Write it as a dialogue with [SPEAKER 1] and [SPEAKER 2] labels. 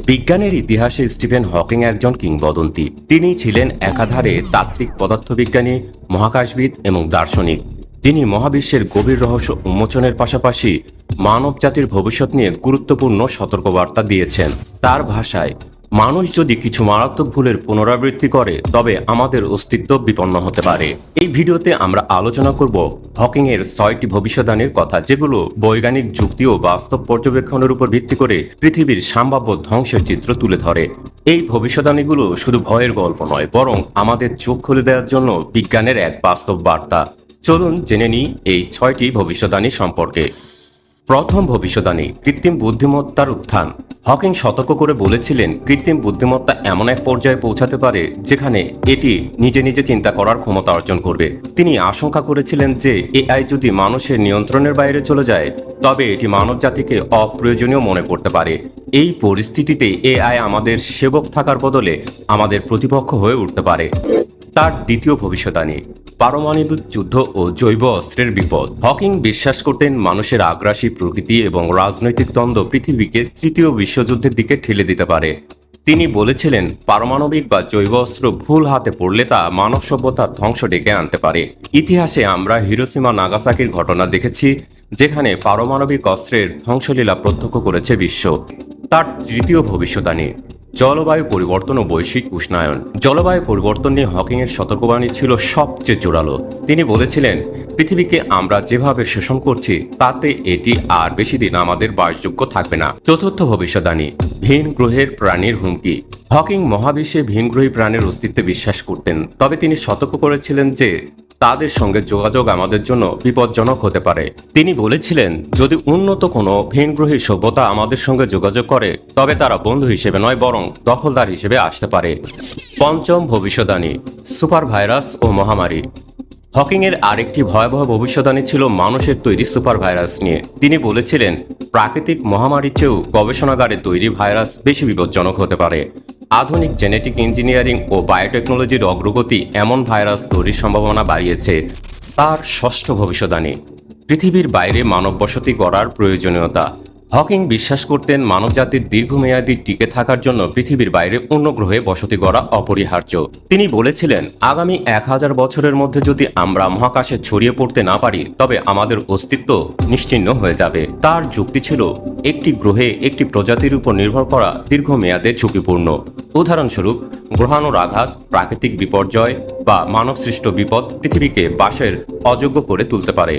[SPEAKER 1] বিজ্ঞানের ইতিহাসে Stephen Hawking একজন কিংবদন্তি। তিনি ছিলেন একাধারে তাত্ত্বিক পদার্থবিজ্ঞানী, মহাকাশবিদ এবং দার্শনিক। যিনি মহাবিশ্বের গভীর রহস্য উন্মোচনের পাশাপাশি মানব জাতির ভবিষ্যৎ নিয়ে গুরুত্বপূর্ণ সতর্কবার্তা দিয়েছেন। তার ভাষায় মানুষ যদি কিছু মারাত্মক ভুলের পুনরাবৃত্তি করে, তবে আমাদের অস্তিত্ব বিপন্ন হতে পারে। এই ভিডিওতে আমরা আলোচনা করব হকিং এর ছয়টি ভবিষ্যদ্বাণীর কথা, যেগুলো বৈজ্ঞানিক যুক্তি ও বাস্তব পর্যবেক্ষণের উপর ভিত্তি করে পৃথিবীর সম্ভাব্য ধ্বংসের চিত্র তুলে ধরে। এই ভবিষ্যদ্বাণীগুলো শুধু ভয়ের গল্প নয়, বরং আমাদের চোখ খুলে দেওয়ার জন্য বিজ্ঞানের এক বাস্তব বার্তা। চলুন জেনে নিই এই ছয়টি ভবিষ্যদ্বাণী সম্পর্কে। প্রথম ভবিষ্যদ্বাণী, কৃত্রিম বুদ্ধিমত্তার উত্থান। হকিং সতর্ক করে বলেছিলেন, কৃত্রিম বুদ্ধিমত্তা এমন এক পর্যায়ে পৌঁছাতে পারে, যেখানে এটি নিজে নিজে চিন্তা করার ক্ষমতা অর্জন করবে। তিনি আশঙ্কা করেছিলেন যে, এআই যদি মানুষের নিয়ন্ত্রণের বাইরে চলে যায়, তবে এটি মানব জাতিকে অপ্রয়োজনীয় মনে করতে পারে। এই পরিস্থিতিতে এআই আমাদের সেবক থাকার বদলে আমাদের প্রতিপক্ষ হয়ে উঠতে পারে। তার দ্বিতীয় ভবিষ্যদ্বাণী পারমাণবিক যুদ্ধ ও জৈব অস্ত্রের বিপদ। হকিং বিশ্বাস করতেন মানুষের আগ্রাসী প্রকৃতি এবং রাজনৈতিক দ্বন্দ্ব পৃথিবীকে তৃতীয় বিশ্বযুদ্ধের দিকে ঠেলে দিতে পারে। তিনি বলেছিলেন, পারমাণবিক বা জৈব অস্ত্র ভুল হাতে পড়লে তা মানব সভ্যতার ধ্বংস ডেকে আনতে পারে। ইতিহাসে আমরা হিরোসীমা নাগাসাকির ঘটনা দেখেছি, যেখানে পারমাণবিক অস্ত্রের ধ্বংসলীলা প্রত্যক্ষ করেছে বিশ্ব। তার তৃতীয় ভবিষ্যদ্বাণী। জলবায়ু পরিবর্তন ও বৈশ্বিক উষ্ণায়ন। জলবায়ু পরিবর্তন নিয়ে হকিং এর সতর্কবাণী ছিল সবচেয়ে জোরালো। তিনি বলেছিলেন, পৃথিবীকে আমরা যেভাবে শোষণ করছি, তাতে এটি আর বেশি দিন আমাদের বাসযোগ্য থাকবে না। চতুর্থ ভবিষ্যদ্বাণী, ভিন গ্রহের প্রাণীর হুমকি। হকিং মহাবিশ্বে ভিনগ্রহী প্রাণের অস্তিত্বে বিশ্বাস করতেন। তবে তিনি সতর্ক করেছিলেন যে তাদের সঙ্গে যোগাযোগ আমাদের জন্য বিপজ্জনক হতে পারে। তিনি বলেছিলেন, যদি উন্নত কোনো ভিনগ্রহী সভ্যতা আমাদের সঙ্গে যোগাযোগ করে, তবে তারা বন্ধু হিসেবে নয়, বরং দখলদার হিসেবে আসতে পারে। পঞ্চম ভবিষ্যদ্বাণী সুপার ভাইরাস ও মহামারী। হকিংয়ের আরেকটি ভয়াবহ ভবিষ্যদ্বাণী ছিল মানুষের তৈরি সুপার ভাইরাস নিয়ে। তিনি বলেছিলেন, প্রাকৃতিক মহামারীর চেয়েও গবেষণাগারে তৈরি ভাইরাস বেশি বিপজ্জনক হতে পারে। আধুনিক জেনেটিক ইঞ্জিনিয়ারিং ও বায়োটেকনোলজির অগ্রগতি এমন ভাইরাস তৈরির সম্ভাবনা বাড়িয়েছে, তার ষষ্ঠ ভবিষ্যদ্বাণী। পৃথিবীর বাইরে মানব বসতি করার প্রয়োজনীয়তা। হকিং বিশ্বাস করতেন মানবজাতির দীর্ঘমেয়াদী টিকে থাকার জন্য পৃথিবীর বাইরে অন্য গ্রহে বসতি করা অপরিহার্য। তিনি বলেছিলেন, আগামী এক হাজার বছরের মধ্যে যদি আমরা মহাকাশে ছড়িয়ে পড়তে না পারি, তবে আমাদের অস্তিত্ব নিশ্চিহ্ন হয়ে যাবে। তার যুক্তি ছিল, একটি গ্রহে একটি প্রজাতির উপর নির্ভর করা দীর্ঘমেয়াদে ঝুঁকিপূর্ণ। উদাহরণস্বরূপ, গ্রহাণুর আঘাত, প্রাকৃতিক বিপর্যয় বা মানবসৃষ্ট বিপদ পৃথিবীকে বাসের অযোগ্য করে তুলতে পারে।